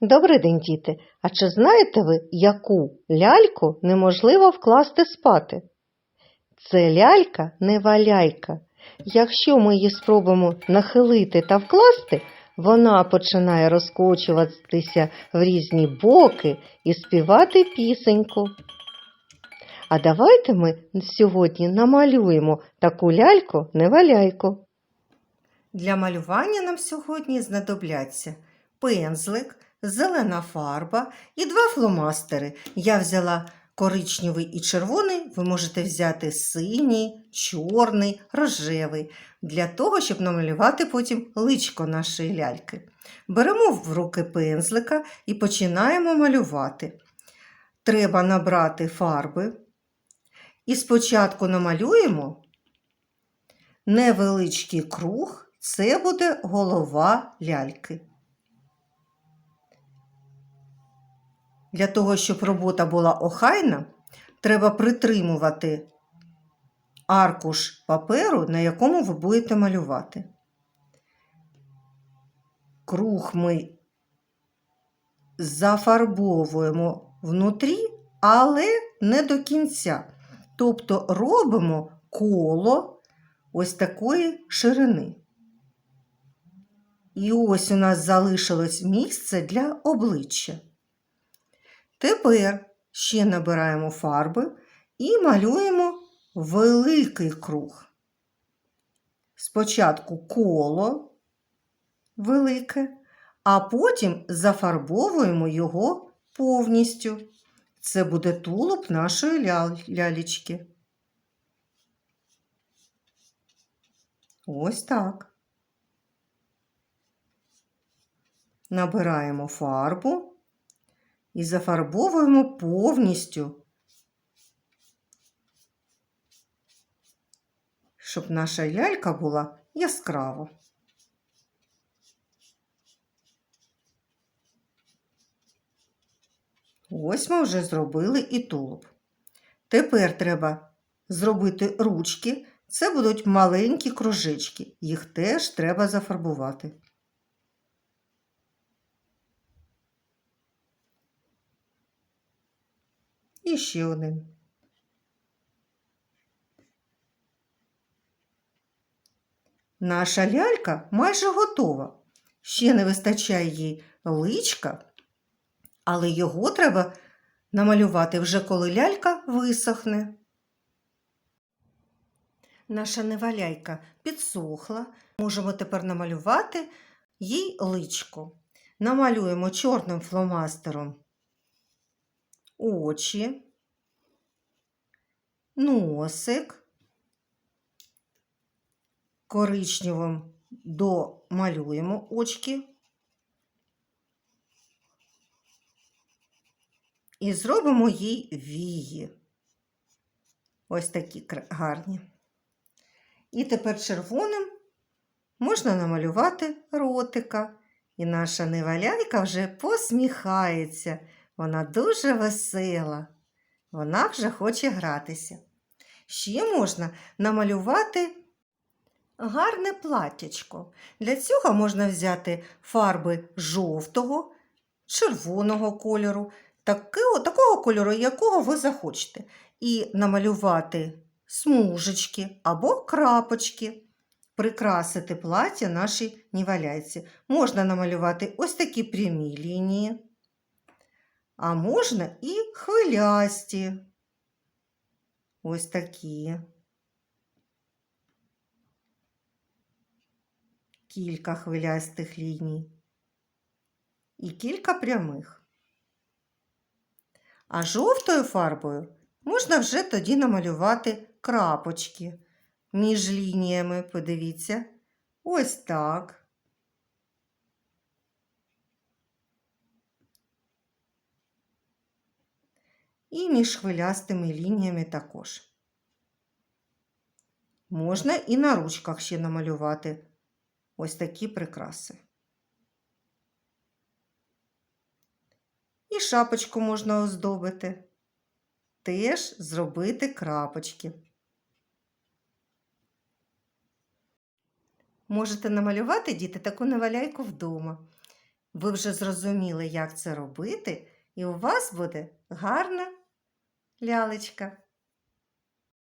Добрий день, діти! А чи знаєте ви, яку ляльку неможливо вкласти спати? Це лялька не валяйка. Якщо ми її спробуємо нахилити та вкласти, вона починає розкочуватися в різні боки і співати пісеньку. А давайте ми сьогодні намалюємо таку ляльку не валяйку. Для малювання нам сьогодні знадобляться пензлик, зелена фарба і два фломастери. Я взяла коричневий і червоний, ви можете взяти синій, чорний, рожевий, для того, щоб намалювати потім личко нашої ляльки. Беремо в руки пензлика і починаємо малювати. Треба набрати фарби. І спочатку намалюємо невеличкий круг, це буде голова ляльки. Для того, щоб робота була охайна, треба притримувати аркуш паперу, на якому ви будете малювати. Круг ми зафарбовуємо внутрі, але не до кінця. Тобто робимо коло ось такої ширини. І ось у нас залишилось місце для обличчя. Тепер ще набираємо фарби і малюємо великий круг. Спочатку коло велике, а потім зафарбовуємо його повністю. Це буде тулуб нашої лялечки. Ось так. Набираємо фарбу і зафарбовуємо повністю, щоб наша лялька була яскрава. Ось ми вже зробили і тулуб. Тепер треба зробити ручки. Це будуть маленькі кружечки. Їх теж треба зафарбувати. І ще один. Наша лялька майже готова. Ще не вистачає їй личка, але його треба намалювати вже коли лялька висохне. Наша неваляйка підсохла. Можемо тепер намалювати їй личко. Намалюємо чорним фломастером очі, носик, коричневим домалюємо очки і зробимо їй вії. Ось такі гарні. І тепер червоним можна намалювати ротика. І наша неваляйка вже посміхається. Вона дуже весела, вона вже хоче гратися. Ще можна намалювати гарне платтячко. Для цього можна взяти фарби жовтого, червоного кольору, такого, такого кольору, якого ви захочете, і намалювати смужечки або крапочки. Прикрасити плаття нашій ніваляйці. Можна намалювати ось такі прямі лінії а можна і хвилясті. Ось такі. Кілька хвилястих ліній і кілька прямих. А жовтою фарбою можна вже тоді намалювати крапочки між лініями, подивіться, ось так. І між хвилястими лініями також. Можна і на ручках ще намалювати ось такі прикраси. І шапочку можна оздобити, теж зробити крапочки. Можете намалювати, діти, таку неваляйку вдома. ви вже зрозуміли, як це робити, і у вас буде гарна лялечка.